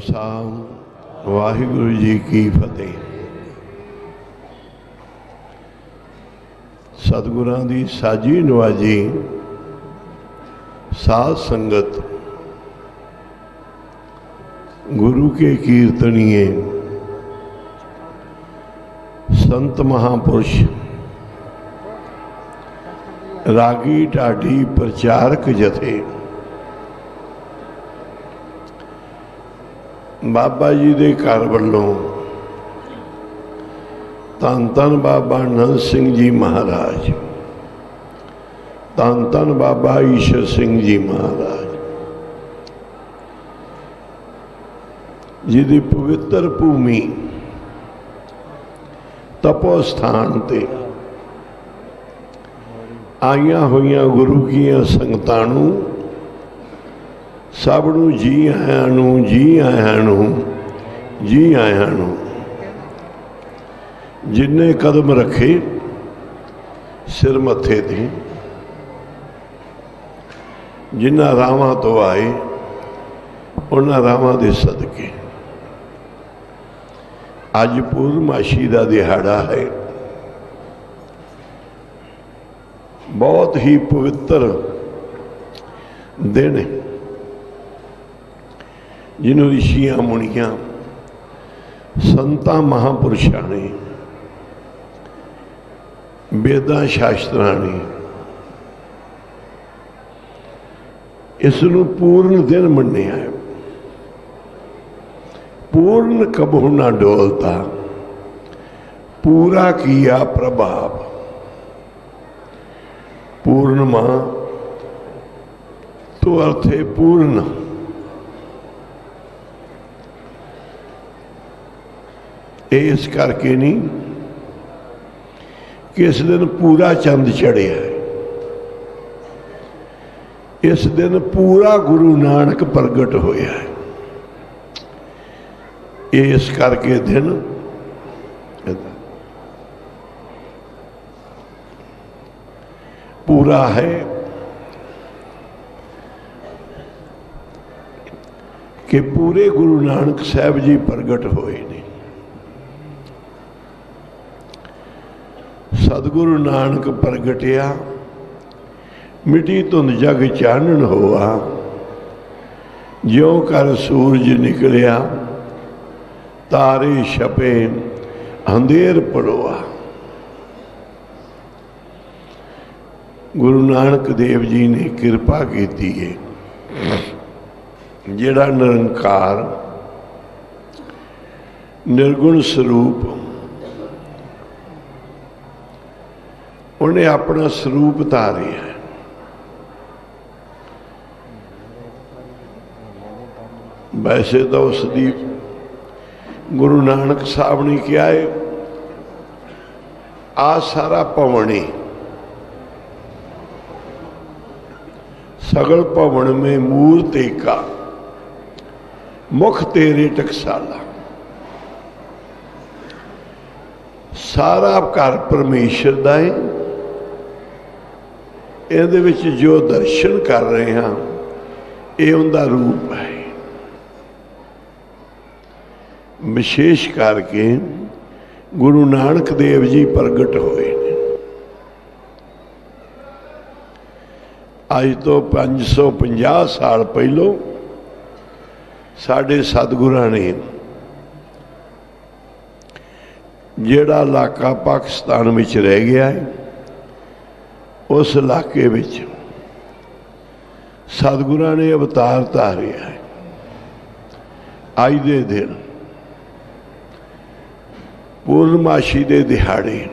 ਖਾਲਸਾ ਵਾਹਿਗੁਰੂ ਜੀ ਕੀ ਫਤਿਹ। ਸਤਿਗੁਰਾਂ ਦੀ ਸਾਜੀ ਨਵਾਜੀ ਸਾਧ ਸੰਗਤ, ਗੁਰੂ ਕੇ ਕੀਰਤਨੀਏ, ਸੰਤ ਮਹਾਪੁਰਸ਼, ਰਾਗੀ ਢਾਡੀ ਪ੍ਰਚਾਰਕ ਜਥੇ। ਬਾਬਾ ਜੀ ਦੇ ਘਰ ਵੱਲੋਂ ਧੰਨ ਧੰਨ ਬਾਬਾ ਨੰਦ ਸਿੰਘ ਜੀ ਮਹਾਰਾਜ, ਧੰਨ ਧੰਨ ਬਾਬਾ ਈਸ਼ਰ ਸਿੰਘ ਜੀ ਮਹਾਰਾਜ, ਜਿਹਦੀ ਪਵਿੱਤਰ ਭੂਮੀ ਤਪੋ ਸਥਾਨ ਤੇ ਆਈਆਂ ਹੋਈਆਂ ਗੁਰੂ ਕੀਆਂ ਸੰਗਤਾਂ ਨੂੰ ਸਭ ਨੂੰ ਜੀ ਆਇਆਂ ਨੂੰ, ਜੀ ਆਇਆਂ ਨੂੰ, ਜੀ ਆਇਆਂ ਨੂੰ। ਜਿੰਨੇ ਕਦਮ ਰੱਖੇ, ਸਿਰ ਮੱਥੇ ਤੇ। ਜਿਨ੍ਹਾਂ ਰਾਵਾਂ ਤੋਂ ਆਏ, ਉਹਨਾਂ ਰਾਵਾਂ ਦੇ ਸਦਕੇ। ਅੱਜ ਪੂਰਨਮਾਸ਼ੀ ਦਾ ਦਿਹਾੜਾ ਹੈ। ਬਹੁਤ ਹੀ ਪਵਿੱਤਰ ਦਿਨ ਹੈ। ਜਿਹਨੂੰ ਰਿਸ਼ੀਆਂ ਮੁਨੀਆਂ, ਸੰਤਾਂ ਮਹਾਪੁਰਸ਼ਾਂ ਨੇ, ਵੇਦਾਂ ਸ਼ਾਸਤਰਾਂ ਨੇ ਇਸ ਨੂੰ ਪੂਰਨ ਦਿਨ ਮੰਨਿਆ। ਹੈ ਪੂਰਨ ਕਬਹੁ ਨਾ ਡੋਲਤਾ, ਪੂਰਾ ਕੀਆ ਪ੍ਰਭਾਵ। ਪੂਰਨਮਾ, ਤੋਂ ਅਰਥ ਹੈ ਪੂਰਨ। ਇਹ ਇਸ ਕਰਕੇ ਨਹੀਂ ਕਿ ਇਸ ਦਿਨ ਪੂਰਾ ਚੰਦ ਚੜਿਆ ਇਸ ਦਿਨ ਪੂਰਾ ਗੁਰੂ ਨਾਨਕ ਪ੍ਰਗਟ ਹੋਇਆ ਹੈ। ਇਹ ਇਸ ਕਰਕੇ ਦਿਨ ਪੂਰਾ ਹੈ ਕਿ ਪੂਰੇ ਗੁਰੂ ਨਾਨਕ ਸਾਹਿਬ ਜੀ ਪ੍ਰਗਟ ਹੋਏ ਨੇ। ਸਤਿਗੁਰੂ ਨਾਨਕ ਪ੍ਰਗਟਿਆ, ਮਿੱਟੀ ਧੁੰਦ ਜਗ ਚਾਨਣ ਹੋਆ। ਜਿਉ ਕਰ ਸੂਰਜ ਨਿਕਲਿਆ, ਤਾਰੇ ਛਪੇ ਅੰਧੇਰ ਪੜੋਆ ਗੁਰੂ ਨਾਨਕ ਦੇਵ ਜੀ ਨੇ ਕਿਰਪਾ ਕੀਤੀ ਹੈ ਜਿਹੜਾ ਨਿਰੰਕਾਰ, ਨਿਰਗੁਣ ਸਰੂਪ ਉਹਨੇ ਆਪਣਾ ਸਰੂਪ ਧਾਰਿਆ ਵੈਸੇ ਤਾਂ ਉਸ ਦੀ ਗੁਰੂ ਨਾਨਕ ਸਾਹਿਬ ਨੇ ਕਿਹਾ ਹੈ ਆ ਸਾਰਾ ਪਵਣੀ ਸਗਲ ਭਵਨ ਮੇ ਮੂਰ ਤੇਕਾ, ਮੁਖ ਤੇਰੇ ਟਕਸਾਲਾ। ਸਾਰਾ ਘਰ ਪਰਮੇਸ਼ਰ ਦਾ ਹੈ ਇਹਦੇ ਵਿੱਚ ਜੋ ਦਰਸ਼ਨ ਕਰ ਰਹੇ ਹਾਂ, ਇਹ ਉਹਦਾ ਰੂਪ ਹੈ। ਵਿਸ਼ੇਸ਼ ਕਰਕੇ ਗੁਰੂ ਨਾਨਕ ਦੇਵ ਜੀ ਪ੍ਰਗਟ ਹੋਏ ਨੇ। ਅੱਜ ਤੋਂ 550 ਸਾਲ ਪਹਿਲੋਂ ਸਾਡੇ ਸਤਿਗੁਰਾਂ ਨੇ ਜਿਹੜਾ ਇਲਾਕਾ ਪਾਕਿਸਤਾਨ ਵਿੱਚ ਰਹਿ ਗਿਆ ਹੈ ਉਸ ਇਲਾਕੇ ਵਿੱਚ ਸਤਿਗੁਰਾਂ ਨੇ ਅਵਤਾਰ ਧਾਰਿਆ ਹੈ। ਅੱਜ ਦੇ ਦਿਨ ਪੂਰਨਮਾਸ਼ੀ ਦੇ ਦਿਹਾੜੇ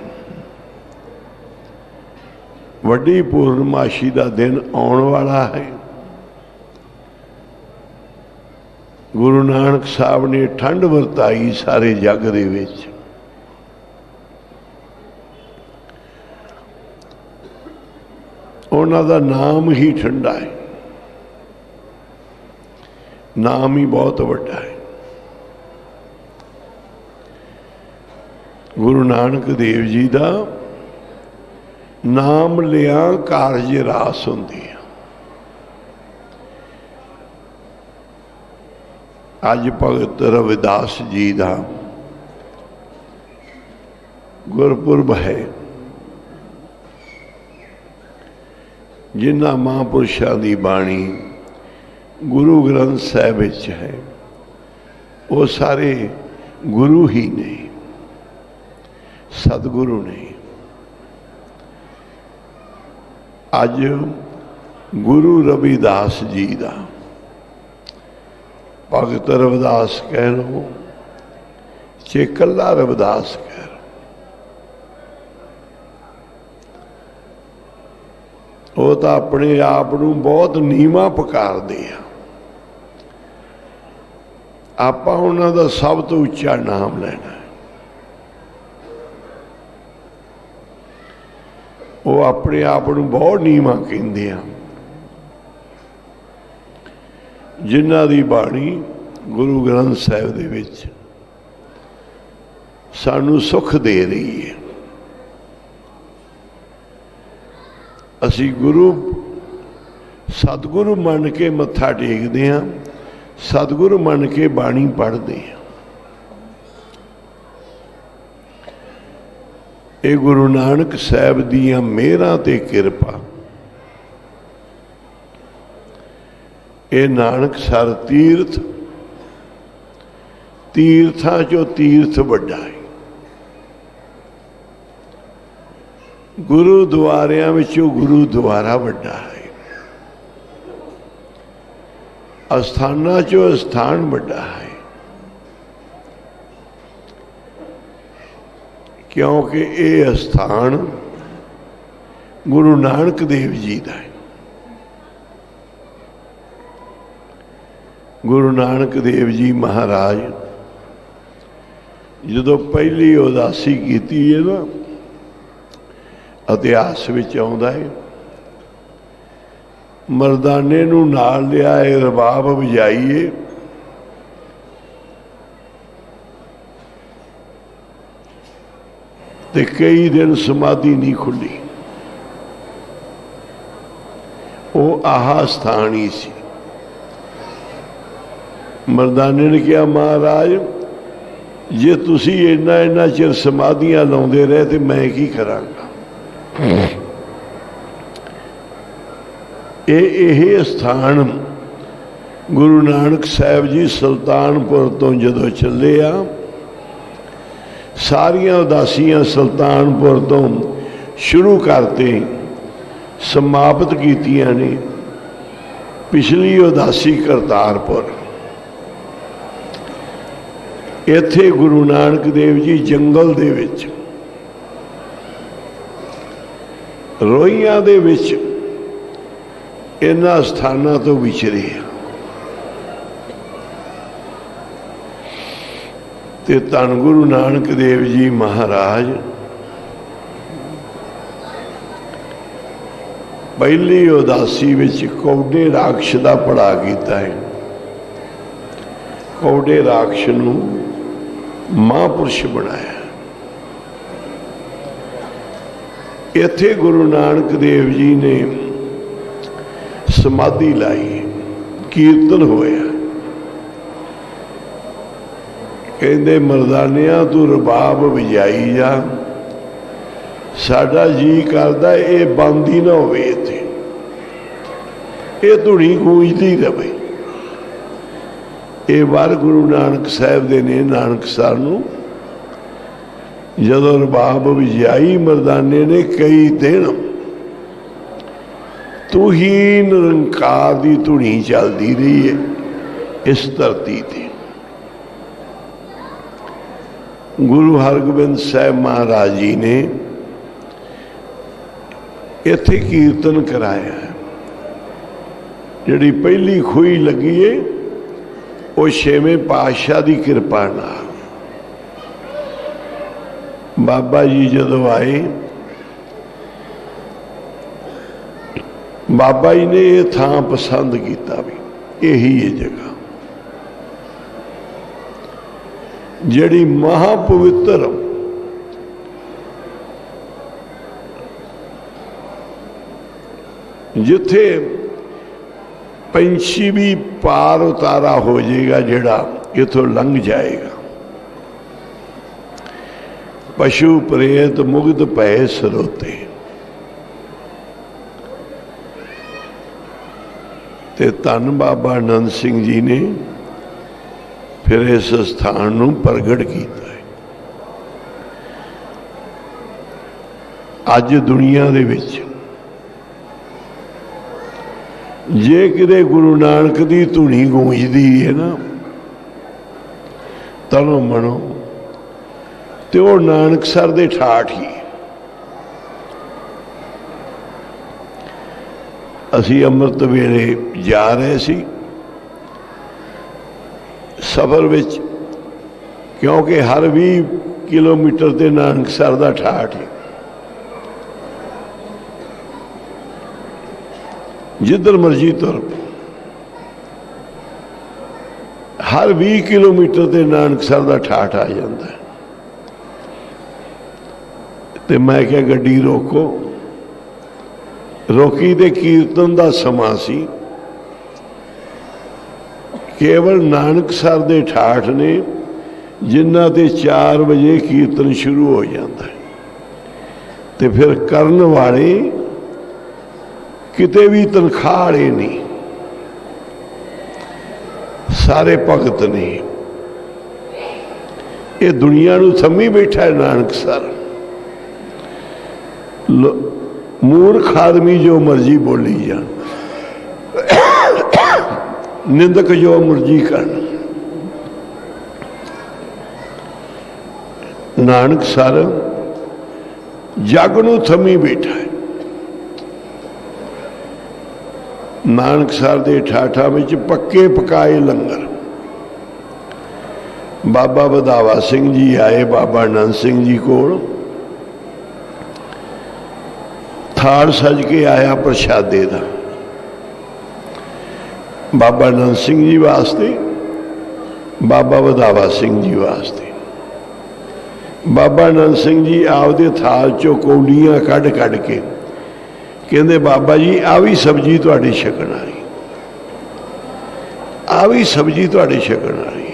ਵੱਡੀ ਪੂਰਨਮਾਸ਼ੀ ਦਾ ਦਿਨ ਆਉਣ ਵਾਲਾ ਹੈ। ਗੁਰੂ ਨਾਨਕ ਸਾਹਿਬ ਨੇ ਠੰਡ ਵਰਤਾਈ ਸਾਰੇ ਜੱਗ ਦੇ ਵਿੱਚ। ਉਹਨਾਂ ਦਾ ਨਾਮ ਹੀ ਠੰਡਾ ਹੈ। ਨਾਮ ਹੀ ਬਹੁਤ ਵੱਡਾ ਹੈ। ਗੁਰੂ ਨਾਨਕ ਦੇਵ ਜੀ ਦਾ ਨਾਮ ਲਿਆ ਕਾਰਜ ਰਾਸ ਹੁੰਦੀ ਹੈ ਅੱਜ ਭਗਤ ਰਵਿਦਾਸ ਜੀ ਦਾ ਗੁਰਪੁਰਬ ਹੈ। ਜਿਨ੍ਹਾਂ ਮਹਾਂਪੁਰਸ਼ਾਂ ਦੀ ਬਾਣੀ ਗੁਰੂ ਗ੍ਰੰਥ ਸਾਹਿਬ ਵਿੱਚ ਹੈ, ਉਹ ਸਾਰੇ ਗੁਰੂ ਹੀ ਨੇ, ਸਤਿਗੁਰੂ ਨੇ। ਅੱਜ ਗੁਰੂ ਰਵਿਦਾਸ ਜੀ ਦਾ ਭਗਤ ਰਵਿਦਾਸ ਕਹਿ ਲਓ ਚੇ ਕੱਲਾ ਰਵਿਦਾਸ ਕਹਿ ਲਓ ਉਹ ਤਾਂ ਆਪਣੇ ਆਪ ਨੂੰ ਬਹੁਤ ਨੀਵਾ ਪੁਕਾਰਦੇ ਆ। ਆਪਾਂ ਉਹਨਾਂ ਦਾ ਸਭ ਤੋਂ ਉੱਚਾ ਨਾਮ ਲੈਣਾ ਉਹ ਆਪਣੇ ਆਪ ਨੂੰ ਬਹੁਤ ਨੀਵਾ ਕਹਿੰਦੇ ਆ। ਜਿਨ੍ਹਾਂ ਦੀ ਬਾਣੀ ਗੁਰੂ ਗ੍ਰੰਥ ਸਾਹਿਬ ਦੇ ਵਿੱਚ ਸਾਨੂੰ ਸੁੱਖ ਦੇ ਰਹੀ ਹੈ। ਅਸੀਂ ਗੁਰੂ, ਸਤਿਗੁਰੂ ਮੰਨ ਕੇ ਮੱਥਾ ਟੇਕਦੇ ਹਾਂ, ਸਤਿਗੁਰੂ ਮੰਨ ਕੇ ਬਾਣੀ ਪੜ੍ਹਦੇ ਹਾਂ। ਇਹ ਗੁਰੂ ਨਾਨਕ ਸਾਹਿਬ ਦੀਆਂ ਮਿਹਰਾਂ ਤੇ ਕਿਰਪਾ। ਇਹ ਨਾਨਕ ਸਰ ਤੀਰਥ, ਤੀਰਥਾਂ ਚੋਂ ਤੀਰਥ ਵੱਡਾ ਹੈ। ਗੁਰੂ ਦੁਆਰਿਆਂ ਵਿੱਚੋਂ ਗੁਰੂ ਦੁਆਰਾ ਵੱਡਾ ਹੈ। ਅਸਥਾਨਾਂ ਚੋਂ ਅਸਥਾਨ ਵੱਡਾ ਹੈ। ਕਿਉਂਕਿ ਇਹ ਅਸਥਾਨ ਗੁਰੂ ਨਾਨਕ ਦੇਵ ਜੀ ਦਾ ਹੈ। ਗੁਰੂ ਨਾਨਕ ਦੇਵ ਜੀ ਮਹਾਰਾਜ ਜਦੋਂ ਪਹਿਲੀ ਉਦਾਸੀ ਕੀਤੀ ਹੈ ਨਾ ਇਤਿਹਾਸ ਵਿੱਚ ਆਉਂਦਾ ਹੈ। ਮਰਦਾਨੇ ਨੂੰ ਨਾਲ ਲਿਆਏ, ਰਬਾਬ ਵਜਾਈਏ। ਤੇ ਕਈ ਦਿਨ ਸਮਾਧੀ ਨਹੀਂ ਖੁੱਲੀ। ਉਹ ਆਹਾ ਸਥਾਨ ਹੀ ਸੀ। ਮਰਦਾਨੇ ਨੇ ਕਿਹਾ, ਮਹਾਰਾਜ, ਜੇ ਤੁਸੀਂ ਇੰਨਾ ਇੰਨਾ ਚਿਰ ਸਮਾਧੀਆਂ ਲਾਉਂਦੇ ਰਹੇ ਤੇ ਮੈਂ ਕੀ ਕਰਾਂਗਾ? ਇਹ ਇਹ ਸਥਾਨ ਗੁਰੂ ਨਾਨਕ ਸਾਹਿਬ ਜੀ ਸੁਲਤਾਨਪੁਰ ਤੋਂ ਜਦੋਂ ਚੱਲੇ ਆ, ਸਾਰੀਆਂ ਉਦਾਸੀਆਂ ਸੁਲਤਾਨਪੁਰ ਤੋਂ ਸ਼ੁਰੂ ਕਰਤੇ, ਸਮਾਪਤ ਕੀਤੀਆਂ ਨੇ ਪਿਛਲੀ ਉਦਾਸੀ ਕਰਤਾਰਪੁਰ। ਇੱਥੇ ਗੁਰੂ ਨਾਨਕ ਦੇਵ ਜੀ ਜੰਗਲ ਦੇ ਵਿੱਚ ਰੋਈਆਂ ਦੇ ਵਿੱਚ ਇਹਨਾਂ ਸਥਾਨਾਂ ਤੋਂ ਵਿਚਰੇ ਤੇ ਧੰਨ ਗੁਰੂ ਨਾਨਕ ਦੇਵ ਜੀ ਮਹਾਰਾਜ, ਪਹਿਲੀ ਉਦਾਸੀ ਵਿੱਚ ਕੌਡੇ ਰਾਖਸ਼ ਦਾ ਪੜਾ ਕੀਤਾ ਹੈ। ਕੌਡੇ ਰਾਖਸ਼ ਨੂੰ ਮਹਾਂਪੁਰਸ਼ ਬਣਾਇਆ। ਇੱਥੇ ਗੁਰੂ ਨਾਨਕ ਦੇਵ ਜੀ ਨੇ ਸਮਾਧੀ ਲਾਈ, ਕੀਰਤਨ ਹੋਇਆ। ਕਹਿੰਦੇ, ਮਰਦਾਨਿਆਂ, ਤੂੰ ਰਬਾਬ ਵਜਾਈ ਜਾ। ਸਾਡਾ ਜੀ ਕਰਦਾ, ਇਹ ਬੰਦ ਹੀ ਨਾ ਹੋਵੇ ਇੱਥੇ। ਇਹ ਧੁਣੀ ਗੂੰਜਦੀ ਰਵੇ। ਇਹ ਵਾਰ ਗੁਰੂ ਨਾਨਕ ਸਾਹਿਬ ਦੇ ਨੇ ਨਾਨਕ ਸਰ ਨੂੰ ਜਦੋਂ ਰਬਾਬ ਵਜਾਈ ਮਰਦਾਨੇ ਨੇ ਕਈ ਦਿਨ ਤੂੰ ਹੀ ਨਿਰੰਕਾਰ ਦੀ ਧੁਨੀ ਚੱਲਦੀ ਰਹੀ ਹੈ ਇਸ ਧਰਤੀ ਤੇ। ਗੁਰੂ ਹਰਗੋਬਿੰਦ ਸਾਹਿਬ ਮਹਾਰਾਜ ਜੀ ਨੇ ਇੱਥੇ ਕੀਰਤਨ ਕਰਾਇਆ ਜਿਹੜੀ ਪਹਿਲੀ ਖੂਈ ਲੱਗੀ ਏ, ਉਹ ਛੇਵੇਂ ਪਾਤਸ਼ਾਹ ਦੀ ਕਿਰਪਾ ਨਾਲ। ਬਾਬਾ ਜੀ ਜਦੋਂ ਆਏ ਬਾਬਾ ਜੀ ਨੇ ਇਹ ਥਾਂ ਪਸੰਦ ਕੀਤਾ ਵੀ ਇਹੀ ਹੈ ਜਗ੍ਹਾ ਜਿਹੜੀ ਮਹਾ ਪਵਿੱਤਰ ਜਿੱਥੇ ਪੰਛੀ ਵੀ ਪਾਰ ਉਤਾਰਾ ਹੋ ਜਾਏਗਾ ਜਿਹੜਾ ਇਥੋਂ ਲੰਘ ਜਾਏਗਾ ਪਸ਼ੂ ਪ੍ਰੇਤ ਮੁਗਧ ਭੈ ਸਰੋਤੇ। ਤੇ ਧੰਨ ਬਾਬਾ ਆਨੰਦ ਸਿੰਘ ਜੀ ਨੇ ਫਿਰ ਇਸ ਸਥਾਨ ਨੂੰ ਪ੍ਰਗਟ ਕੀਤਾ ਹੈ। ਅੱਜ ਦੁਨੀਆ ਦੇ ਵਿੱਚ ਜੇ ਕਿਤੇ ਗੁਰੂ ਨਾਨਕ ਦੀ ਧੁਨੀ ਗੂੰਜਦੀ ਹੈ ਨਾ ਤਨੋ ਮਨੋ ਤੇ ਉਹ ਨਾਨਕ ਸਰ ਦੇ ਠਾਠ ਹੀ। ਅਸੀਂ ਅੰਮ੍ਰਿਤ ਵੇਲੇ ਜਾ ਰਹੇ ਸੀ। ਸਫ਼ਰ ਵਿੱਚ, ਕਿਉਂਕਿ ਹਰ 20 ਕਿਲੋਮੀਟਰ ਤੇ ਨਾਨਕ ਸਰ ਦਾ ਠਾਠ ਹੈ। ਜਿੱਧਰ ਮਰਜ਼ੀ ਤੁਰ। ਹਰ 20 ਕਿਲੋਮੀਟਰ ਤੇ ਨਾਨਕ ਸਰ ਦਾ ਠਾਠ ਆ ਜਾਂਦਾ। ਤੇ ਮੈਂ ਕਿਹਾ, ਗੱਡੀ ਰੋਕੋ। ਰੋਕੀ ਦੇ ਕੀਰਤਨ ਦਾ ਸਮਾਂ ਸੀ। ਕੇਵਲ ਨਾਨਕ ਸਰ ਦੇ ਠਾਠ ਨੇ ਜਿਨ੍ਹਾਂ ਤੇ 4 ਵਜੇ ਕੀਰਤਨ ਸ਼ੁਰੂ ਹੋ ਜਾਂਦਾ ਹੈ। ਤੇ ਫਿਰ ਕਰਨ ਵਾਲੇ ਕਿਤੇ ਵੀ ਤਨਖਾਹ ਵਾਲੇ ਨਹੀਂ। ਸਾਰੇ ਭਗਤ ਨੇ। ਇਹ ਦੁਨੀਆ ਨੂੰ ਥੰਮੀ ਬੈਠਾ ਹੈ ਨਾਨਕ ਸਰ। ਮੂਰਖ ਆਦਮੀ ਜੋ ਮਰਜ਼ੀ ਬੋਲੀ ਜਾਣ। ਨਿੰਦਕ ਜੋ ਮਰਜ਼ੀ ਕਰਨ। ਨਾਨਕ ਸਰ, ਜਗ ਨੂੰ ਥੰਮੀ ਬੈਠਾ ਹੈ। ਨਾਨਕ ਸਰ ਦੇ ਠਾਠਾਂ ਵਿੱਚ ਪੱਕੇ ਪਕਾਏ ਲੰਗਰ। ਬਾਬਾ ਵਧਾਵਾ ਸਿੰਘ ਜੀ ਆਏ, ਬਾਬਾ ਨੰਦ ਸਿੰਘ ਜੀ ਕੋਲ। ਥਾਲ ਸਜ ਕੇ ਆਇਆ ਪ੍ਰਸ਼ਾਦੇ ਦਾ। ਬਾਬਾ ਆਨੰਦ ਸਿੰਘ ਜੀ ਵਾਸਤੇ, ਬਾਬਾ ਵਧਾਵਾ ਸਿੰਘ ਜੀ ਵਾਸਤੇ। ਬਾਬਾ ਆਨੰਦ ਸਿੰਘ ਜੀ ਆਪਦੇ ਥਾਲ ਚੋਂ ਕੌਲੀਆਂ ਕੱਢ ਕੱਢ ਕੇ ਕਹਿੰਦੇ, ਬਾਬਾ ਜੀ, ਆ ਵੀ ਸਬਜੀ ਤੁਹਾਡੀ ਛਕਣ ਵਾਲੀ ਆ ਵੀ ਸਬਜੀ ਤੁਹਾਡੀ ਛਕਣ ਵਾਲੀ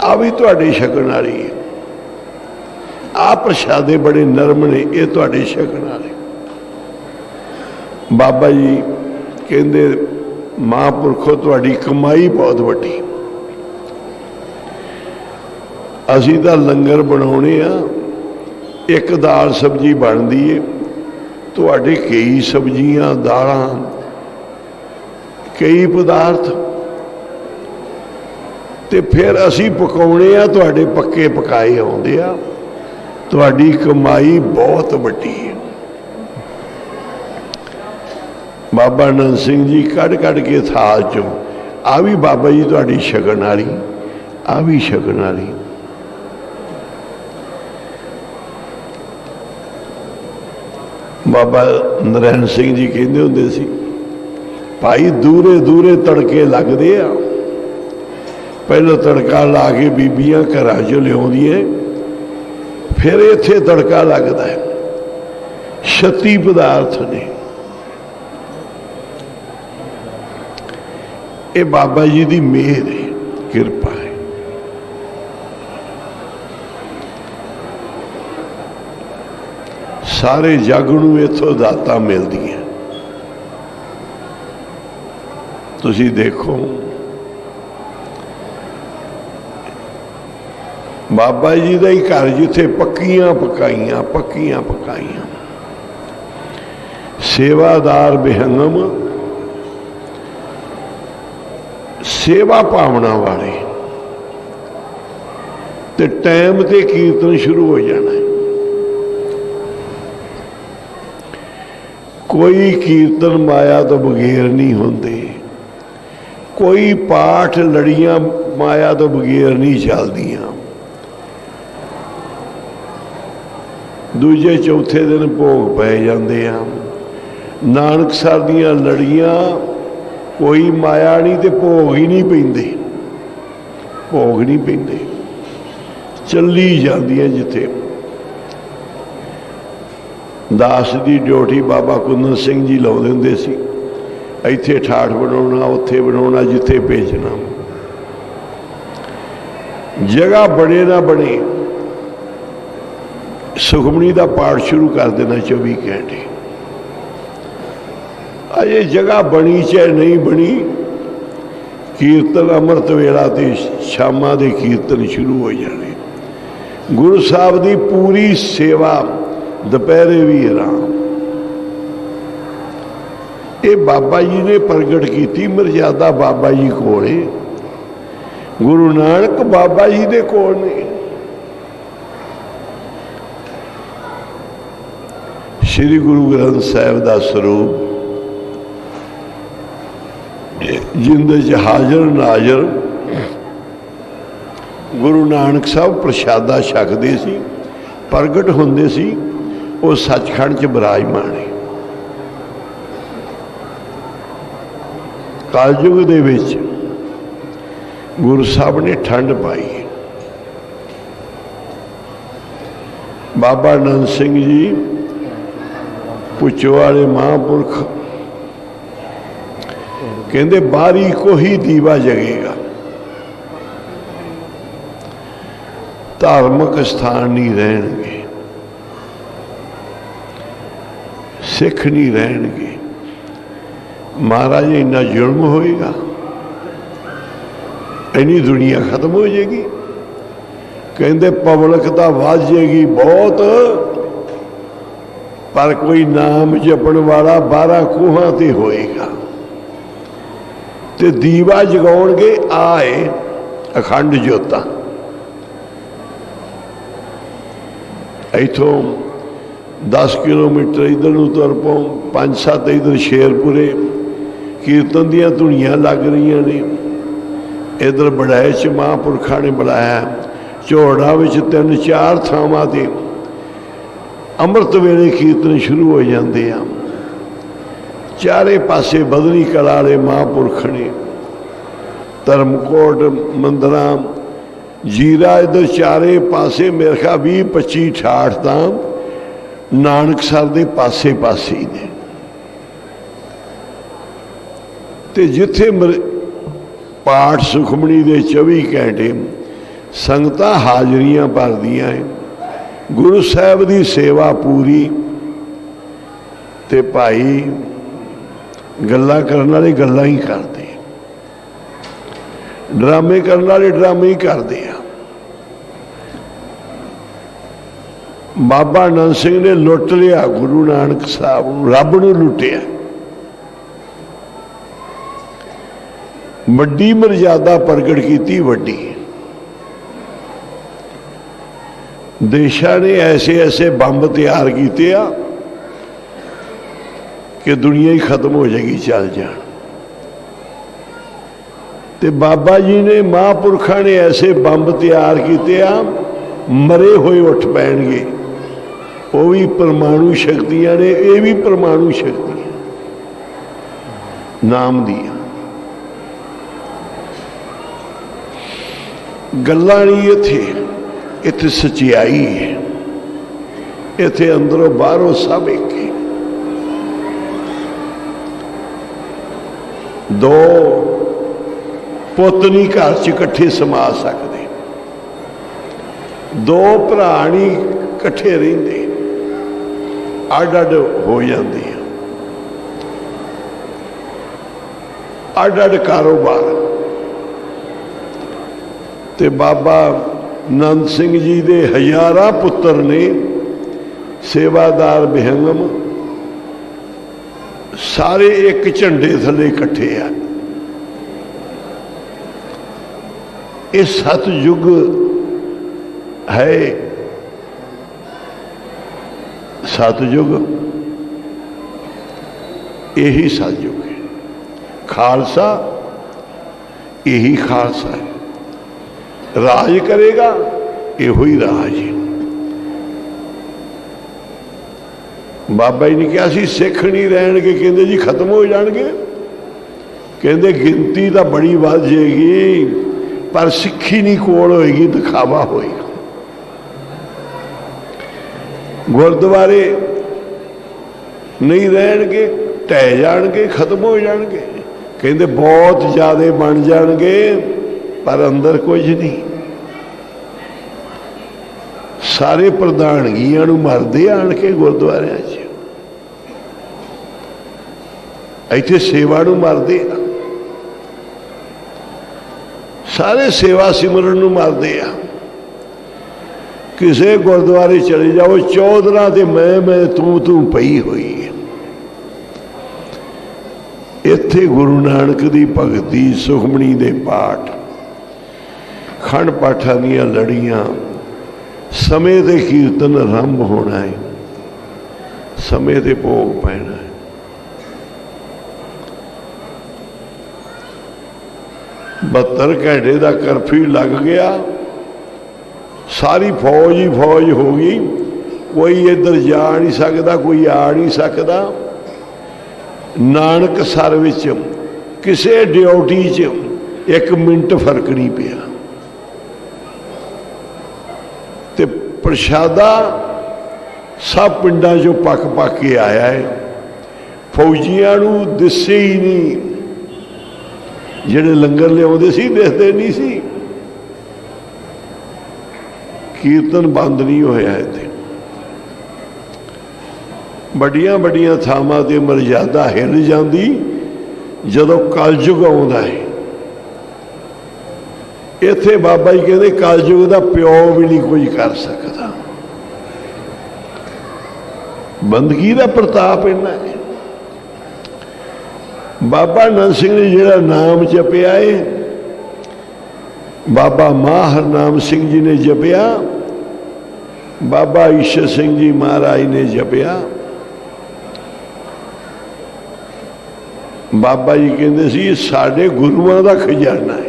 ਆ ਵੀ ਤੁਹਾਡੀ ਛਕਣ ਵਾਲੀ ਆ ਪ੍ਰਸ਼ਾਦੇ ਬੜੇ ਨਰਮ ਨੇ, ਇਹ ਤੁਹਾਡੇ ਛਕਣ ਵਾਲੇ। ਬਾਬਾ ਜੀ ਕਹਿੰਦੇ, ਮਹਾਂਪੁਰਖੋ, ਤੁਹਾਡੀ ਕਮਾਈ ਬਹੁਤ ਵੱਡੀ। ਅਸੀਂ ਤਾਂ ਲੰਗਰ ਬਣਾਉਣੇ ਆ, ਇੱਕ ਦਾਲ ਸਬਜੀ ਬਣਦੀ ਏ, ਤੁਹਾਡੇ ਕਈ ਸਬਜ਼ੀਆਂ, ਦਾਲਾਂ, ਕਈ ਪਦਾਰਥ। ਤੇ ਫਿਰ ਅਸੀਂ ਪਕਾਉਣੇ ਆ, ਤੁਹਾਡੇ ਪੱਕੇ ਪਕਾਏ ਆਉਂਦੇ ਆ। ਤੁਹਾਡੀ ਕਮਾਈ ਬਹੁਤ ਵੱਡੀ ਹੈ। ਬਾਬਾ ਆਨੰਦ ਸਿੰਘ ਜੀ ਕੱਢ ਕੱਢ ਕੇ ਥਾਲ ਚੋਂ, ਆ ਵੀ ਬਾਬਾ ਜੀ ਤੁਹਾਡੀ ਸ਼ਗਨ ਵਾਲੀ, ਆ ਵੀ ਸ਼ਗਨ ਵਾਲੀ। ਬਾਬਾ ਨਰੈਣ ਸਿੰਘ ਜੀ ਕਹਿੰਦੇ ਹੁੰਦੇ ਸੀ, ਭਾਈ ਦੂਰੇ ਦੂਰੇ ਤੜਕੇ ਲੱਗਦੇ ਆ। ਪਹਿਲਾਂ ਤੜਕਾ ਲਾ ਕੇ ਬੀਬੀਆਂ ਘਰਾਂ 'ਚ ਲਿਆਉਂਦੀਆਂ ਫਿਰ ਇੱਥੇ ਤੜਕਾ ਲੱਗਦਾ ਹੈ। 36 ਪਦਾਰਥ ਨੇ। ਇਹ ਬਾਬਾ ਜੀ ਦੀ ਮਿਹਰ ਹੈ, ਕਿਰਪਾ ਹੈ। ਸਾਰੇ ਜਗ ਨੂੰ ਇਥੋਂ ਦਾਤਾਂ ਮਿਲਦੀਆਂ। ਤੁਸੀਂ ਦੇਖੋ ਬਾਬਾ ਜੀ ਦਾ ਹੀ ਘਰ ਜਿੱਥੇ ਪੱਕੀਆਂ ਪਕਾਈਆਂ ਪੱਕੀਆਂ ਪਕਾਈਆਂ। ਸੇਵਾਦਾਰ ਬਿਹੰਗਮ, ਸੇਵਾ ਭਾਵਨਾ ਵਾਲੇ। ਤੇ ਟਾਈਮ ਤੇ ਕੀਰਤਨ ਸ਼ੁਰੂ ਹੋ ਜਾਣਾ ਹੈ। ਕੋਈ ਕੀਰਤਨ ਮਾਇਆ ਤੋਂ ਬਗੈਰ ਨਹੀਂ ਹੁੰਦੇ। ਕੋਈ ਪਾਠ ਲੜੀਆਂ ਮਾਇਆ ਤੋਂ ਬਗੈਰ ਨਹੀਂ ਚੱਲਦੀਆਂ। ਦੂਜੇ ਚੌਥੇ ਦਿਨ ਭੋਗ ਪਏ ਜਾਂਦੇ ਆ। ਨਾਨਕ ਸਰ ਦੀਆਂ ਲੜੀਆਂ ਕੋਈ ਮਾਇਆ ਨਹੀਂ ਤੇ ਭੋਗ ਹੀ ਨਹੀਂ ਪੈਂਦੇ। ਭੋਗ ਨਹੀਂ ਪੈਂਦੇ। ਚੱਲੀ ਜਾਂਦੀ ਹੈ ਜਿੱਥੇ। ਦਾਸ ਦੀ ਡਿਊਟੀ ਬਾਬਾ ਕੁੰਦਨ ਸਿੰਘ ਜੀ ਲਾਉਂਦੇ ਹੁੰਦੇ ਸੀ। ਇੱਥੇ ਠਾਠ ਬਣਾਉਣਾ, ਉੱਥੇ ਬਣਾਉਣਾ, ਜਿੱਥੇ ਭੇਜਣਾ। ਜਗ੍ਹਾ ਬਣੇ ਨਾ ਬਣੇ ਸੁਖਮਣੀ ਦਾ ਪਾਠ ਸ਼ੁਰੂ ਕਰ ਦੇਣਾ 24 ਘੰਟੇ। ਅਜੇ ਜਗ੍ਹਾ ਬਣੀ ਚਾਹੇ ਨਹੀਂ ਬਣੀ, ਕੀਰਤਨ ਅੰਮ੍ਰਿਤ ਵੇਲਾ ਤੇ ਸ਼ਾਮਾਂ ਦੇ ਕੀਰਤਨ ਸ਼ੁਰੂ ਹੋ ਜਾਣੇ। ਗੁਰੂ ਸਾਹਿਬ ਦੀ ਪੂਰੀ ਸੇਵਾ ਦੁਪਹਿਰੇ ਵੀ ਆਰਾਮ। ਇਹ ਬਾਬਾ ਜੀ ਨੇ ਪ੍ਰਗਟ ਕੀਤੀ, ਮਰਜ਼ਾਦਾ ਬਾਬਾ ਜੀ ਕੋਲੇ। ਗੁਰੂ ਨਾਨਕ ਬਾਬਾ ਜੀ ਦੇ ਕੋਲ ਨੇ। ਸ੍ਰੀ ਗੁਰੂ ਗ੍ਰੰਥ ਸਾਹਿਬ ਦਾ ਸਰੂਪ, ਜਿੰਦੇ ਚ ਹਾਜ਼ਰ ਨਾਜ਼ਰ ਗੁਰੂ ਨਾਨਕ ਸਾਹਿਬ ਪ੍ਰਸ਼ਾਦਾ ਛਕਦੇ ਸੀ, ਪ੍ਰਗਟ ਹੁੰਦੇ ਸੀ, ਉਹ ਸੱਚਖੰਡ ਚ ਬਿਰਾਜਮਾਨ ਹੈ ਕਲਯੁਗ ਦੇ ਵਿੱਚ ਗੁਰੂ ਸਾਹਿਬ ਨੇ ਠੰਡ ਪਾਈ। ਬਾਬਾ ਨੰਦ ਸਿੰਘ ਜੀ ਪੁੱਛੋ ਵਾਲੇ ਮਹਾਂਪੁਰਖ। ਕਹਿੰਦੇ, ਬਾਰੀ ਕੋਈ ਦੀਵਾ ਜਗੇਗਾ। ਧਾਰਮਿਕ ਸਥਾਨ ਨਹੀਂ ਰਹਿਣਗੇ। ਸਿੱਖ ਨਹੀਂ ਰਹਿਣਗੇ। ਮਹਾਰਾਜ, ਇੰਨਾ ਜ਼ੁਲਮ ਹੋਏਗਾ? ਇੰਨੀ ਦੁਨੀਆ ਖਤਮ ਹੋ ਜਾਏਗੀ? ਕਹਿੰਦੇ, ਪਬਲਿਕ ਤਾਂ ਵੱਧ ਜਾਏਗੀ, ਬਹੁਤ। ਪਰ ਕੋਈ ਨਾਮ ਜਪਣ ਵਾਲਾ ਬਾਰਾਂ ਖੂਹਾਂ ਤੇ ਹੋਏਗਾ। ਤੇ ਦੀਵਾ ਜਗਾਉਣਗੇ, ਆਏ ਅਖੰਡ ਜੋਤਾਂ। ਇਥੋਂ 10 ਕਿਲੋਮੀਟਰ ਇਧਰ ਨੂੰ ਤੁਰ ਪਉ 5-7 ਇਧਰ ਸ਼ੇਰਪੁਰੇ, ਕੀਰਤਨ ਦੀਆਂ ਧੁਨੀਆਂ ਲੱਗ ਰਹੀਆਂ ਨੇ। ਇਧਰ ਬੜਾਏ ਚ ਮਹਾਂਪੁਰਖਾਂ ਨੇ ਬੁਲਾਇਆ ਝੋੜਾ ਵਿੱਚ ਤਿੰਨ ਚਾਰ ਥਾਵਾਂ ਤੇ ਅੰਮ੍ਰਿਤ ਵੇਲੇ ਕੀਰਤਨ ਸ਼ੁਰੂ ਹੋ ਜਾਂਦੇ ਆ। ਚਾਰੇ ਪਾਸੇ ਬਦਲੀ ਕਲਾ ਵਾਲੇ ਮਹਾਂਪੁਰਖ ਨੇ। ਧਰਮਕੋਟ, ਮੰਦਰਾਂ, ਜੀਰਾ ਇਧਰ ਚਾਰੇ ਪਾਸੇ ਮੇਰੇ ਖਿਆਲ 20 25 68 ਤਾਂ ਨਾਨਕਸਰ ਦੇ ਪਾਸੇ ਪਾਸੇ ਹੀ ਨੇ। ਤੇ ਜਿੱਥੇ ਮਰ- ਪਾਠ ਸੁਖਮਣੀ ਦੇ 24 ਘੰਟੇ ਸੰਗਤਾਂ ਹਾਜ਼ਰੀਆਂ ਭਰਦੀਆਂ ਹੈ ਗੁਰੂ ਸਾਹਿਬ ਦੀ ਸੇਵਾ ਪੂਰੀ ਤੇ ਭਾਈ ਗੱਲਾਂ ਕਰਨ ਵਾਲੇ ਗੱਲਾਂ ਹੀ ਕਰਦੇ ਡਰਾਮੇ ਕਰਨ ਵਾਲੇ ਡਰਾਮੇ ਹੀ ਕਰਦੇ ਆ। ਬਾਬਾ ਨੰਦ ਸਿੰਘ ਨੇ ਲੁੱਟ ਲਿਆ, ਗੁਰੂ ਨਾਨਕ ਸਾਹਿਬ ਨੂੰ, ਰੱਬ ਨੂੰ ਲੁੱਟਿਆ। ਵੱਡੀ ਮਰਜ਼ਾਦਾ ਪ੍ਰਗਟ ਕੀਤੀ ਵੱਡੀ। ਦੇਸ਼ਾਂ ਨੇ ਐਸੇ ਐਸੇ ਬੰਬ ਤਿਆਰ ਕੀਤੇ ਆ ਕਿ ਦੁਨੀਆ ਹੀ ਖਤਮ ਹੋ ਜਾਏਗੀ, ਚੱਲ ਜਾਣ। ਤੇ ਬਾਬਾ ਜੀ ਨੇ ਮਹਾਂਪੁਰਖਾਂ ਨੇ ਐਸੇ ਬੰਬ ਤਿਆਰ ਕੀਤੇ ਆ, ਮਰੇ ਹੋਏ ਉੱਠ ਪੈਣਗੇ। ਉਹ ਵੀ ਪਰਮਾਣੂ ਸ਼ਕਤੀਆਂ ਨੇ, ਇਹ ਵੀ ਪਰਮਾਣੂ ਸ਼ਕਤੀਆਂ। ਨਾਮ ਦੀਆਂ। ਗੱਲਾਂ ਨਹੀਂ ਇੱਥੇ। ਇੱਥੇ ਸਚਾਈ ਹੈ। ਇੱਥੇ ਅੰਦਰੋਂ ਬਾਹਰੋਂ ਸਭ ਇੱਕ ਹੈ। ਦੋ ਪੁੱਤ ਨਹੀਂ ਘਰ 'ਚ ਇਕੱਠੇ ਸਮਾ ਸਕਦੇ। ਦੋ ਭਰਾ ਨਹੀਂ ਇਕੱਠੇ ਰਹਿੰਦੇ। ਅੱਡ ਅੱਡ ਹੋ ਜਾਂਦੇ ਆ। ਅੱਡ ਅੱਡ ਕਾਰੋਬਾਰ। ਤੇ ਬਾਬਾ ਨੰਦ ਸਿੰਘ ਜੀ ਦੇ ਹਜ਼ਾਰਾਂ ਪੁੱਤਰ ਨੇ ਸੇਵਾਦਾਰ ਬਿਹੰਗਮ ਸਾਰੇ ਇੱਕ ਝੰਡੇ ਥੱਲੇ ਇਕੱਠੇ ਆ ਇਹ ਸਤਜੁਗ ਹੈ ਸਤਜੁਗ ਇਹੀ ਸਤਜੁਗ ਹੈ ਖਾਲਸਾ ਇਹੀ ਖਾਲਸਾ ਹੈ ਰਾਜ ਕਰੇਗਾ, ਇਹੋ ਹੀ ਰਾਜ ਹੈ। ਬਾਬਾ ਜੀ ਨੇ ਕਿਹਾ ਸੀ, ਸਿੱਖ ਨਹੀਂ ਰਹਿਣਗੇ, ਕਹਿੰਦੇ ਜੀ ਖਤਮ ਹੋ ਜਾਣਗੇ। ਕਹਿੰਦੇ ਗਿਣਤੀ ਤਾਂ ਬੜੀ ਵੱਧ ਜਾਏਗੀ, ਪਰ ਸਿੱਖੀ ਨਹੀਂ ਕੋਲ ਹੋਏਗੀ, ਦਿਖਾਵਾ ਹੋਏਗਾ। ਗੁਰਦੁਆਰੇ ਨਹੀਂ ਰਹਿਣਗੇ, ਟਹਿ ਜਾਣਗੇ, ਖਤਮ ਹੋ ਜਾਣਗੇ। ਕਹਿੰਦੇ ਬਹੁਤ ਜ਼ਿਆਦੇ ਬਣ ਜਾਣਗੇ। ਪਰ ਅੰਦਰ ਕੁਝ ਨਹੀਂ। ਸਾਰੇ ਪ੍ਰਧਾਨਗੀਆਂ ਨੂੰ ਮਰਦੇ ਆਣ ਕੇ ਗੁਰਦੁਆਰਿਆਂ 'ਚ। ਇੱਥੇ ਸੇਵਾ ਨੂੰ ਮਰਦੇ ਆ। ਸਾਰੇ ਸੇਵਾ ਸਿਮਰਨ ਨੂੰ ਮਰਦੇ ਆ। ਕਿਸੇ ਗੁਰਦੁਆਰੇ ਚਲੇ ਜਾਓ, ਚੌਧਰਾ ਤੇ ਮੈਂ ਮੈਂ ਤੂੰ ਤੂੰ ਪਈ ਹੋਈ ਹੈ ਇੱਥੇ ਗੁਰੂ ਨਾਨਕ ਦੀ ਭਗਤੀ ਸੁਖਮਣੀ ਦੇ ਪਾਠ। ਖੰਡ ਪਾਠਾਂ ਦੀਆਂ ਲੜੀਆਂ, ਸਮੇਂ ਦੇ ਕੀਰਤਨ ਆਰੰਭ ਹੋਣਾ ਹੈ, ਸਮੇਂ ਤੇ ਭੋਗ ਪੈਣਾ ਹੈ। ਬਹੱਤਰ ਘੰਟੇ ਦਾ ਕਰਫਿਊ ਲੱਗ ਗਿਆ, ਸਾਰੀ ਫੌਜ ਹੀ ਫੌਜ ਹੋ ਗਈ, ਕੋਈ ਇੱਧਰ ਜਾ ਨਹੀਂ ਸਕਦਾ, ਕੋਈ ਆ ਨਹੀਂ ਸਕਦਾ। ਨਾਨਕ ਸਰ ਵਿੱਚ ਕਿਸੇ ਡਿਊਟੀ 'ਚ ਇੱਕ ਮਿੰਟ ਫ਼ਰਕ ਨਹੀਂ ਪਿਆ ਤੇ ਪ੍ਰਸ਼ਾਦਾ ਸਭ ਪਿੰਡਾਂ 'ਚੋਂ ਪੱਕ ਪੱਕ ਕੇ ਆਇਆ ਹੈ। ਫੌਜੀਆਂ ਨੂੰ ਦਿਸੇ ਹੀ ਨਹੀਂ। ਜਿਹੜੇ ਲੰਗਰ ਲਿਆਉਂਦੇ ਸੀ, ਦਿਸਦੇ ਨਹੀਂ ਸੀ। ਕੀਰਤਨ ਬੰਦ ਨਹੀਂ ਹੋਇਆ ਇੱਥੇ। ਵੱਡੀਆਂ ਵੱਡੀਆਂ ਥਾਵਾਂ ਤੇ ਮਰਜ਼ਾਦਾ ਹਿੱਲ ਜਾਂਦੀ, ਜਦੋਂ ਕਲਯੁਗ ਆਉਂਦਾ ਹੈ। ਇੱਥੇ ਬਾਬਾ ਜੀ ਕਹਿੰਦੇ ਕਲਯੁਗ ਦਾ ਪਿਓ ਵੀ ਨਹੀਂ ਕੁਝ ਕਰ ਸਕਦਾ। ਬੰਦਗੀ ਦਾ ਪ੍ਰਤਾਪ ਇੰਨਾ ਹੈ। ਬਾਬਾ ਨੰਦ ਸਿੰਘ ਨੇ ਜਿਹੜਾ ਨਾਮ ਜਪਿਆ ਏ, ਬਾਬਾ ਮਾਹਰ ਨਾਮ ਸਿੰਘ ਜੀ ਨੇ ਜਪਿਆ, ਬਾਬਾ ਈਸ਼ਰ ਸਿੰਘ ਜੀ ਮਹਾਰਾਜ ਨੇ ਜਪਿਆ। ਬਾਬਾ ਜੀ ਕਹਿੰਦੇ ਸੀ, ਸਾਡੇ ਗੁਰੂਆਂ ਦਾ ਖਜ਼ਾਨਾ ਹੈ।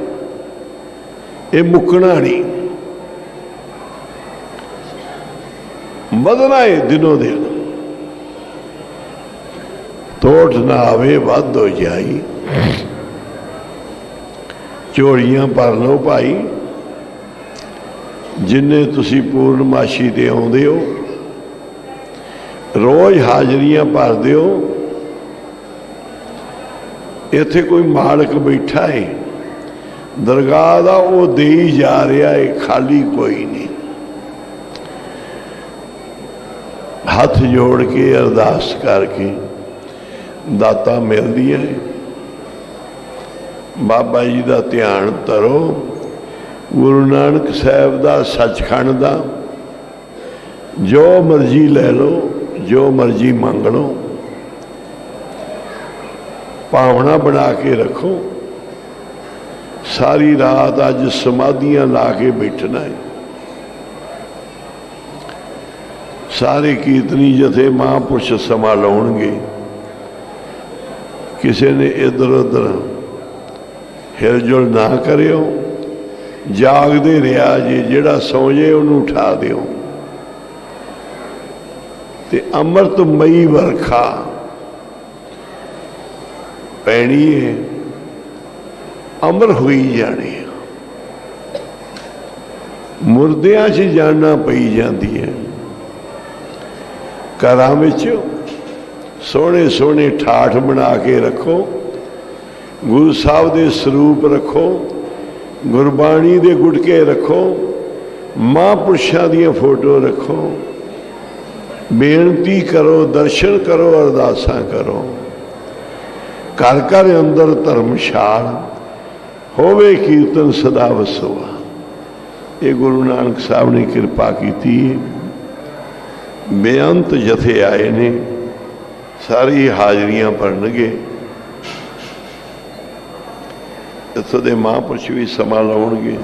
ਇਹ ਮੁੱਕਣਾ ਨਹੀਂ। ਵਧਣਾ ਹੈ ਦਿਨੋ ਦਿਨ। ਤੋੜ ਨਾ ਆਵੇ, ਵੱਧ ਹੋ ਜਾਈ। ਝੋਲੀਆਂ ਭਰ ਲਓ ਭਾਈ। ਜਿੰਨੇ ਤੁਸੀਂ ਪੂਰਨਮਾਸ਼ੀ ਤੇ ਆਉਂਦੇ ਹੋ, ਰੋਜ਼ ਹਾਜ਼ਰੀਆਂ ਭਰਦੇ ਹੋ, ਇੱਥੇ ਕੋਈ ਮਾਲਕ ਬੈਠਾ ਹੈ ਦਰਗਾਹ ਦਾ ਉਹ ਦੇਈ ਜਾ ਰਿਹਾ ਹੈ ਖਾਲੀ ਕੋਈ ਨਹੀਂ। ਹੱਥ ਜੋੜ ਕੇ ਅਰਦਾਸ ਕਰਕੇ ਦਾਤਾ ਮਿਲਦੀ ਹੈ ਬਾਬਾ ਜੀ ਦਾ ਧਿਆਨ ਧਰੋ, ਗੁਰੂ ਨਾਨਕ ਸਾਹਿਬ ਦਾ ਸੱਚਖੰਡ ਦਾ। ਜੋ ਮਰਜ਼ੀ ਲੈ ਲਓ, ਜੋ ਮਰਜ਼ੀ ਮੰਗ ਲਓ, ਭਾਵਨਾ ਬਣਾ ਕੇ ਰੱਖੋ। ਸਾਰੀ ਰਾਤ ਅੱਜ ਸਮਾਧੀਆਂ ਲਾ ਕੇ ਬੈਠਣਾ ਹੈ। ਸਾਰੇ ਕੀਰਤਨੀ ਜਥੇ ਮਹਾਂਪੁਰਸ਼ ਸਮਾ ਲਾਉਣਗੇ। ਕਿਸੇ ਨੇ ਇਧਰ ਉਧਰ ਹਿਲਜੁਲ ਨਾ ਕਰਿਓ। ਜਾਗਦੇ ਰਿਹਾ ਜੀ, ਜਿਹੜਾ ਸੌ ਜੇ ਉਹਨੂੰ ਉਠਾ ਦਿਓ। ਤੇ ਅੰਮ੍ਰਿਤਮਈ ਵਰਖਾ ਪੈਣੀ ਹੈ ਅਮਰ ਹੋਈ ਜਾਣੀ ਮੁਰਦਿਆਂ 'ਚ ਜਾਣਾ ਪਈ ਜਾਂਦੀ ਹੈ ਘਰਾਂ ਵਿੱਚ ਸੋਹਣੇ ਸੋਹਣੇ ਠਾਠ ਬਣਾ ਕੇ ਰੱਖੋ। ਗੁਰੂ ਸਾਹਿਬ ਦੇ ਸਰੂਪ ਰੱਖੋ। ਗੁਰਬਾਣੀ ਦੇ ਗੁਟਕੇ ਰੱਖੋ। ਮਹਾਂਪੁਰਸ਼ਾਂ ਦੀਆਂ ਫੋਟੋ ਰੱਖੋ। ਬੇਨਤੀ ਕਰੋ, ਦਰਸ਼ਨ ਕਰੋ, ਅਰਦਾਸਾਂ ਕਰੋ। ਘਰ ਘਰ ਅੰਦਰ ਧਰਮਸ਼ਾਲ ਹੋਵੇ ਕੀਰਤਨ ਸਦਾ ਵਸੋਆ ਇਹ ਗੁਰੂ ਨਾਨਕ ਸਾਹਿਬ ਨੇ ਕਿਰਪਾ ਕੀਤੀ। ਬੇਅੰਤ ਜਥੇ ਆਏ ਨੇ। ਸਾਰੀ ਹਾਜ਼ਰੀਆਂ ਭਰਨਗੇ। ਇੱਥੋਂ ਦੇ ਮਹਾਂਪੁਰਸ਼ ਵੀ ਸਮਾਂ ਲਾਉਣਗੇ।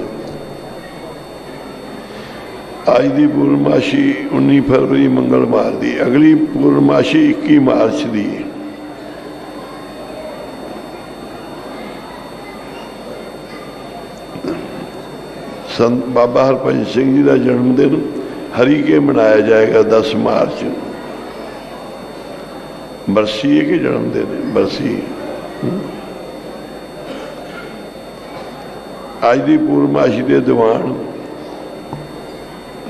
ਅੱਜ ਦੀ ਪੂਰਨਮਾਸ਼ੀ 19 ਫਰਵਰੀ ਮੰਗਲਵਾਰ ਦੀ, ਅਗਲੀ ਪੂਰਨਮਾਸ਼ੀ 21 ਮਾਰਚ ਦੀ। ਹੈ ਸੰਤ ਬਾਬਾ ਹਰਭਜਨ ਸਿੰਘ ਜੀ ਦਾ ਜਨਮ ਦਿਨ ਹਰੀਕੇ ਮਨਾਇਆ ਜਾਏਗਾ 10 ਮਾਰਚ ਬਰਸੀ ਹੈ ਕਿ ਜਨਮ ਦਿਨ ਹੈ? ਬਰਸੀ ਅੱਜ ਦੀ ਪੂਰਮਾਸ਼ੀ ਦੇ ਦੀਵਾਨ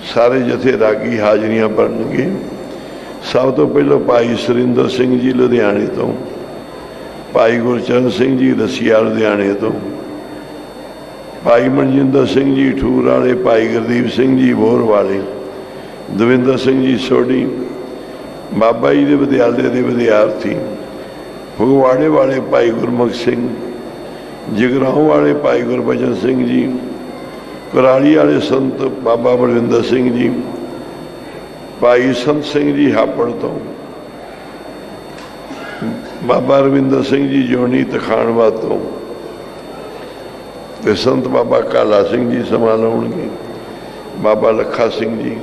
ਸਾਰੇ ਜਥੇ ਰਾਗੀ ਹਾਜ਼ਰੀਆਂ ਭਰਨਗੇ। ਸਭ ਤੋਂ ਪਹਿਲਾਂ ਭਾਈ ਸੁਰਿੰਦਰ ਸਿੰਘ ਜੀ ਲੁਧਿਆਣੇ ਤੋਂ, ਭਾਈ ਗੁਰਚਰਨ ਸਿੰਘ ਜੀ ਰਸੀਆ ਲੁਧਿਆਣੇ ਤੋਂ ਭਾਈ ਮਨਜਿੰਦਰ ਸਿੰਘ ਜੀ, ਠੂਰ ਵਾਲੇ ਭਾਈ ਗੁਰਦੀਪ ਸਿੰਘ ਜੀ ਬੋਰ ਵਾਲੇ, ਦਵਿੰਦਰ ਸਿੰਘ ਜੀ ਸੋਢੀ, ਬਾਬਾ ਜੀ ਦੇ ਵਿਦਿਆਲੇ ਦੇ ਵਿਦਿਆਰਥੀ, ਫਗਵਾੜੇ ਵਾਲੇ ਭਾਈ ਗੁਰਮੁਖ ਸਿੰਘ, ਜਗਰਾਉਂ ਵਾਲੇ ਭਾਈ ਗੁਰਬਚਨ ਸਿੰਘ ਜੀ, ਕੁਰਾਲੀ ਵਾਲੇ ਸੰਤ ਬਾਬਾ ਬਲਵਿੰਦਰ ਸਿੰਘ ਜੀ, ਭਾਈ ਸੰਤ ਸਿੰਘ ਜੀ ਹਾਪੜ ਤੋਂ, ਬਾਬਾ ਰਵਿੰਦਰ ਸਿੰਘ ਜੀ ਜੋਨੀ ਤਖਾਣਵਾ ਤੋਂ ਤੇ ਸੰਤ ਬਾਬਾ ਕਾਲਾ ਸਿੰਘ ਜੀ ਸਮਾਂ ਲਾਉਣਗੇ ਬਾਬਾ ਲੱਖਾ ਸਿੰਘ ਜੀ,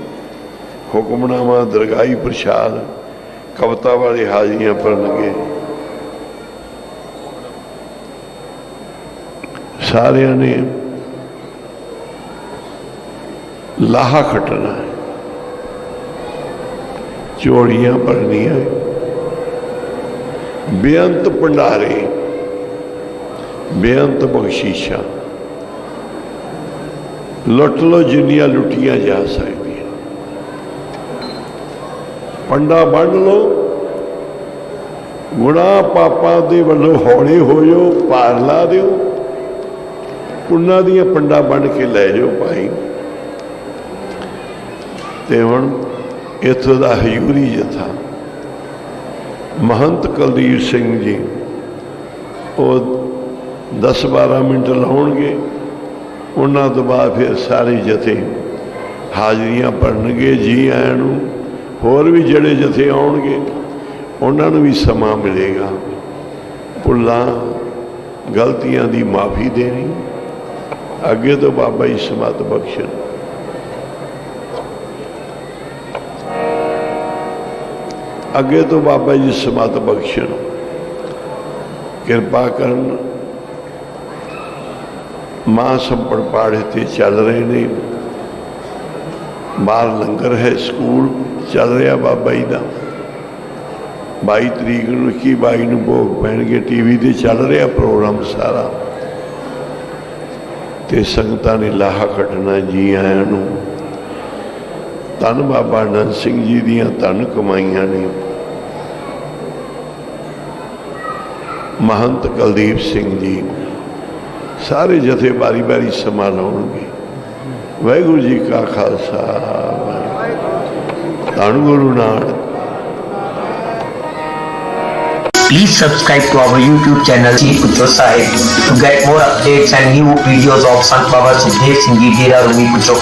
ਹੁਕਮਨਾਮਾ, ਦਰਗਾਹੀ ਪ੍ਰਸ਼ਾਦ, ਕਵਤਾ ਵਾਲੇ ਹਾਜ਼ਰੀਆਂ ਭਰਨਗੇ। ਸਾਰਿਆਂ ਨੇ ਲਾਹਾ ਖਟਣਾ ਹੈ। ਚੋੜੀਆਂ ਭਰਨੀਆਂ ਬੇਅੰਤ ਭੰਡਾਰੇ, ਬੇਅੰਤ ਬਖਸ਼ੀਸ਼ਾਂ। ਲੁੱਟ ਲੋ ਜਿੰਨੀਆਂ ਲੁੱਟੀਆਂ ਜਾ ਸਕਦੀਆਂ। ਪੰਡਾ ਵੰਡ ਲੋ ਗੁਨਾਹ ਪਾਪਾਂ ਦੇ ਵੱਲੋਂ ਹੌਲੇ ਹੋ ਜਾਓ ਪਾਰ ਲਾ ਦਿਓ। ਪੁੰਨਾਂ ਦੀਆਂ ਪੰਡਾ ਵੰਡ ਕੇ ਲੈ ਜਾਓ ਭਾਈ। ਤੇ ਹੁਣ ਇੱਥੋਂ ਦਾ ਹਯੂਰੀ ਜਥਾ। ਮਹੰਤ ਕੁਲਦੀਪ ਸਿੰਘ ਜੀ, ਉਹ 10-12 ਮਿੰਟ ਲਾਉਣਗੇ। ਉਹਨਾਂ ਤੋਂ ਬਾਅਦ ਫਿਰ ਸਾਰੇ ਜਥੇ ਹਾਜ਼ਰੀਆਂ ਭਰਨਗੇ, ਜੀ ਆਇਆਂ ਨੂੰ। ਹੋਰ ਵੀ ਜਿਹੜੇ ਜਥੇ ਆਉਣਗੇ, ਉਹਨਾਂ ਨੂੰ ਵੀ ਸਮਾਂ ਮਿਲੇਗਾ। ਭੁੱਲਾਂ, ਗਲਤੀਆਂ ਦੀ ਮਾਫੀ ਦੇਣੀ। ਅੱਗੇ ਤੋਂ ਬਾਬਾ ਜੀ ਸਮਤ ਬਖਸ਼ਣ। ਅੱਗੇ ਤੋਂ ਬਾਬਾ ਜੀ ਸਮਤ ਬਖਸ਼ਣ। ਕਿਰਪਾ ਕਰਨ। ਮਾਂ ਸੰਪੜ ਪਾੜੇ ਤੇ ਚੱਲ ਰਹੇ ਨੇ। ਬਾਹਰ ਲੰਗਰ ਹੈ, ਸਕੂਲ ਚੱਲ ਰਿਹਾ ਬਾਬਾ ਜੀ ਦਾ। 22 ਤਰੀਕ ਨੂੰ 21 22 ਨੂੰ ਭੋਗ ਪੈਣਗੇ, ਟੀਵੀ ਤੇ ਚੱਲ ਰਿਹਾ ਪ੍ਰੋਗਰਾਮ ਸਾਰਾ। ਤੇ ਸੰਗਤਾਂ ਨੇ ਲਾਹਾ ਕੱਢਣਾ ਜੀ ਆਇਆਂ ਨੂੰ। ਧੰਨ ਬਾਬਾ ਅਨੰਦ ਸਿੰਘ ਜੀ ਦੀਆਂ ਧੰਨ ਕਮਾਈਆਂ ਨੇ। ਮਹੰਤ ਕੁਲਦੀਪ ਸਿੰਘ ਜੀ। ਸਾਰੇ ਜਥੇ ਬਾਰੀ ਬਾਰੀ ਸਮਾ ਲਾਉਣਗੇ ਵਾਹਿਗੁਰੂ ਜੀ ਕਾ ਖਾਲਸਾ ਧੰਨ Guru Nanak Please subscribe to our YouTube channel Ji Putra Sahib to get more updates and new videos of Sant Baba Sukhdev Singh Ji Dera Rumi Putra